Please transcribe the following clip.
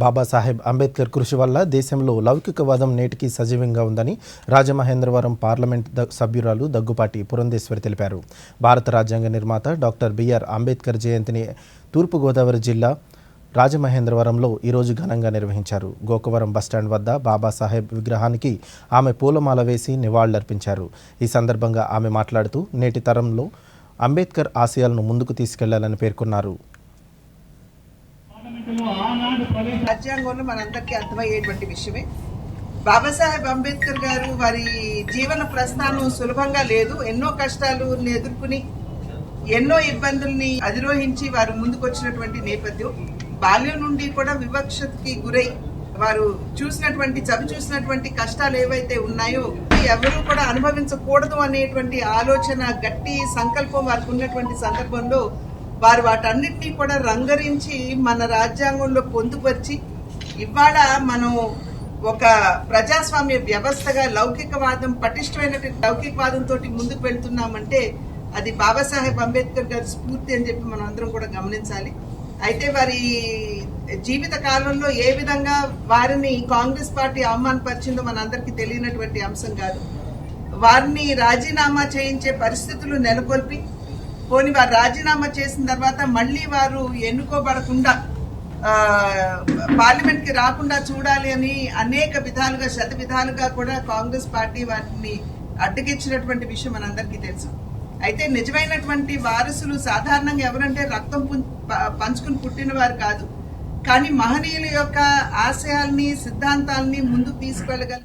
బాబాసాహెబ్ అంబేద్కర్ కృషి వల్ల దేశంలో లౌకికవాదం నేటికి సజీవంగా ఉందని రాజమహేంద్రవరం పార్లమెంట్ సభ్యురాలు దగ్గుపాటి పురంధేశ్వరి తెలిపారు. భారత రాజ్యాంగ నిర్మాత డాక్టర్ బిఆర్ అంబేద్కర్ జయంతిని తూర్పుగోదావరి జిల్లా రాజమహేంద్రవరంలో ఈరోజు ఘనంగా నిర్వహించారు. గోకవరం బస్టాండ్ వద్ద బాబాసాహెబ్ విగ్రహానికి ఆమె పూలమాల వేసి నివాళులర్పించారు. ఈ సందర్భంగా ఆమె మాట్లాడుతూ నేటి తరంలో అంబేద్కర్ ఆశయాలను ముందుకు తీసుకెళ్ళాలని పేర్కొన్నారు. రాజ్యాంగంలో మనందరికీ అర్థమయ్యేటువంటి విషయమే. బాబాసాహెబ్ అంబేద్కర్ గారు వారి జీవన ప్రస్థానం సులభంగా లేదు. ఎన్నో కష్టాలు ఎదుర్కొని ఎన్నో ఇబ్బందుల్ని అధిరోహించి వారు ముందుకొచ్చినటువంటి నేపథ్యం. బాల్యం నుండి కూడా వివక్షకి గురై వారు చూసినటువంటి చవి చూసినటువంటి కష్టాలు ఏవైతే ఉన్నాయో ఎవరూ కూడా అనుభవించకూడదు అనేటువంటి ఆలోచన గట్టి సంకల్పం వారికి ఉన్నటువంటి సందర్భంలో వారు వాటన్నిటినీ కూడా రంగరించి మన రాజ్యాంగంలో పొందుపరిచి ఇవాళ మనం ఒక ప్రజాస్వామ్య వ్యవస్థగా లౌకికవాదం పటిష్టమైనటువంటి లౌకికవాదంతో ముందుకు వెళ్తున్నామంటే అది బాబాసాహెబ్ అంబేద్కర్ గారి స్ఫూర్తి అని చెప్పి మనం అందరం కూడా గమనించాలి. అయితే వారి జీవిత కాలంలో ఏ విధంగా వారిని కాంగ్రెస్ పార్టీ అవమానపరిచిందో మనందరికీ తెలియనటువంటి అంశం కాదు. వారిని రాజీనామా చేయించే పరిస్థితులు నెలకొల్పి పోని వారు రాజీనామా చేసిన తర్వాత మళ్ళీ వారు ఎన్నుకోబడకుండా పార్లమెంట్కి పార్లమెంట్కి రాకుండా చూడాలి అని అనేక విధాలుగా శత విధాలుగా కూడా కాంగ్రెస్ పార్టీ వారిని అడ్డగించినటువంటి విషయం మనందరికీ తెలుసు. అయితే నిజమైనటువంటి వారసులు సాధారణంగా ఎవరంటే రక్తం ప- పంచుకుని పుట్టిన వారు కాదు. కానీ మహనీయుల యొక్క ఆశయాల్ని సిద్ధాంతాల్ని ముందుకు తీసుకెళ్ళగల